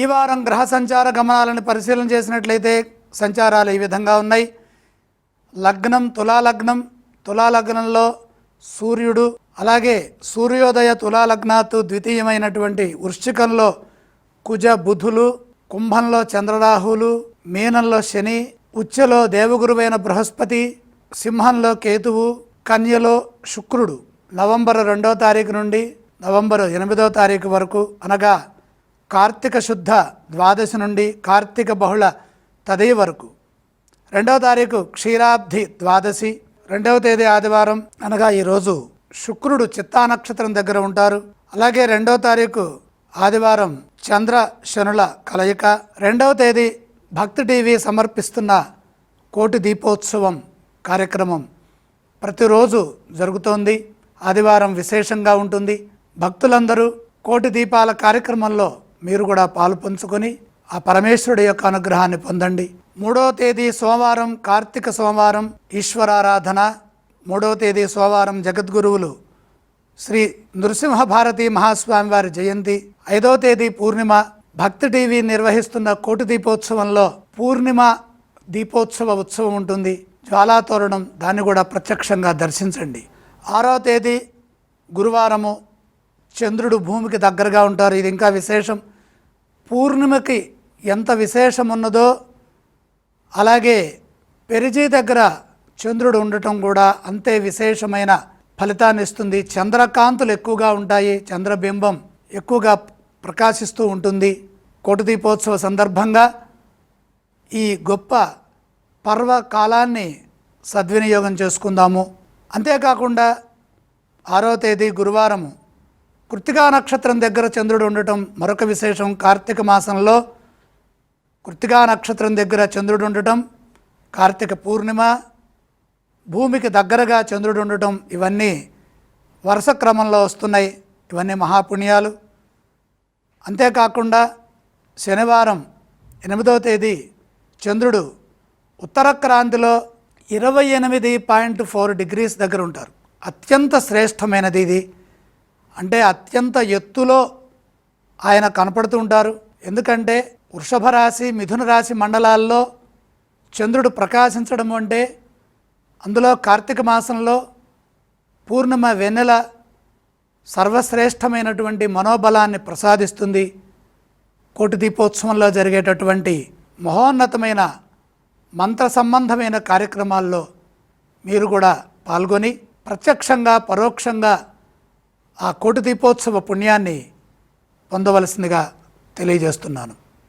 ఈ వారం గ్రహ సంచార గమనాలను పరిశీలన చేసినట్లయితే సంచారాలు ఈ విధంగా ఉన్నాయి. లగ్నం తులాలగ్నం తులాలగ్నంలో సూర్యుడు అలాగే సూర్యోదయ తులాలగ్నాత్ ద్వితీయమైనటువంటి వృశ్చికంలో కుజ బుధులు కుంభంలో చంద్రరాహులు మీనంలో శని ఉచ్చలో దేవగురువైన బృహస్పతి సింహంలో కేతువు కన్యలో శుక్రుడు. నవంబర్ రెండో తారీఖు నుండి నవంబర్ ఎనిమిదో తారీఖు వరకు అనగా కార్తీక శుద్ధ ద్వాదశి నుండి కార్తీక బహుళ తది వరకు. రెండవ తారీఖు క్షీరాబ్ది ద్వాదశి. రెండవ తేదీ ఆదివారం అనగా ఈరోజు శుక్రుడు చిత్తా నక్షత్రం దగ్గర ఉంటారు. అలాగే రెండవ తారీఖు ఆదివారం చంద్ర శనుల కలయిక. రెండవ తేదీ భక్తి టీవీ సమర్పిస్తున్న కోటి దీపోత్సవం కార్యక్రమం ప్రతిరోజు జరుగుతోంది. ఆదివారం విశేషంగా ఉంటుంది. భక్తులందరూ కోటి దీపాల కార్యక్రమంలో మీరు కూడా పాలు పంచుకొని ఆ పరమేశ్వరుడి యొక్క అనుగ్రహాన్ని పొందండి. మూడవ తేదీ సోమవారం కార్తీక సోమవారం ఈశ్వరారాధన. మూడవ తేదీ సోమవారం జగద్గురువులు శ్రీ నృసింహ భారతి మహాస్వామి వారి జయంతి. ఐదవ తేదీ పూర్ణిమ. భక్తి టీవీ నిర్వహిస్తున్న కోటి దీపోత్సవంలో పూర్ణిమ దీపోత్సవ ఉత్సవం ఉంటుంది. జ్వాలాతోరణం దాన్ని కూడా ప్రత్యక్షంగా దర్శించండి. ఆరో తేదీ గురువారము. చంద్రుడు భూమికి దగ్గరగా ఉంటారు. ఇది ఇంకా విశేషం. పూర్ణిమకి ఎంత విశేషం ఉన్నదో అలాగే పెరిజీ దగ్గర చంద్రుడు ఉండటం కూడా అంతే విశేషమైన ఫలితాన్ని ఇస్తుంది. చంద్రకాంతులు ఎక్కువగా ఉంటాయి. చంద్రబింబం ఎక్కువగా ప్రకాశిస్తూ ఉంటుంది. కోటిదీపోత్సవ సందర్భంగా ఈ గొప్ప పర్వకాలాన్ని సద్వినియోగం చేసుకుందాము. అంతేకాకుండా ఆరో తేదీ గురువారము కృతికా నక్షత్రం దగ్గర చంద్రుడు ఉండటం మరొక విశేషం. కార్తీక మాసంలో కృత్తికా నక్షత్రం దగ్గర చంద్రుడు ఉండటం కార్తీక పూర్ణిమ భూమికి దగ్గరగా చంద్రుడు ఉండటం ఇవన్నీ వరుస క్రమంలో వస్తున్నాయి. ఇవన్నీ మహాపుణ్యాలు. అంతేకాకుండా శనివారం ఎనిమిదవ తేదీ చంద్రుడు ఉత్తర క్రాంతిలో ఇరవై ఎనిమిది పాయింట్ ఫోర్ డిగ్రీస్ దగ్గర ఉంటారు. అత్యంత శ్రేష్టమైనది ఇది. అంటే అత్యంత ఎత్తులో ఆయన కనపడుతూ ఉంటారు. ఎందుకంటే వృషభ రాశి మిథున రాశి మండలాల్లో చంద్రుడు ప్రకాశించడం అంటే అందులో కార్తీక మాసంలో పూర్ణిమ వెన్నెల సర్వశ్రేష్టమైనటువంటి మనోబలాన్ని ప్రసాదిస్తుంది. కోటి దీపోత్సవంలో జరిగేటటువంటి మహోన్నతమైన మంత్ర సంబంధమైన కార్యక్రమాల్లో మీరు కూడా పాల్గొని ప్రత్యక్షంగా పరోక్షంగా ఆ కోటి దీపోత్సవ పుణ్యాన్ని పొందవలసిందిగా తెలియజేస్తున్నాను.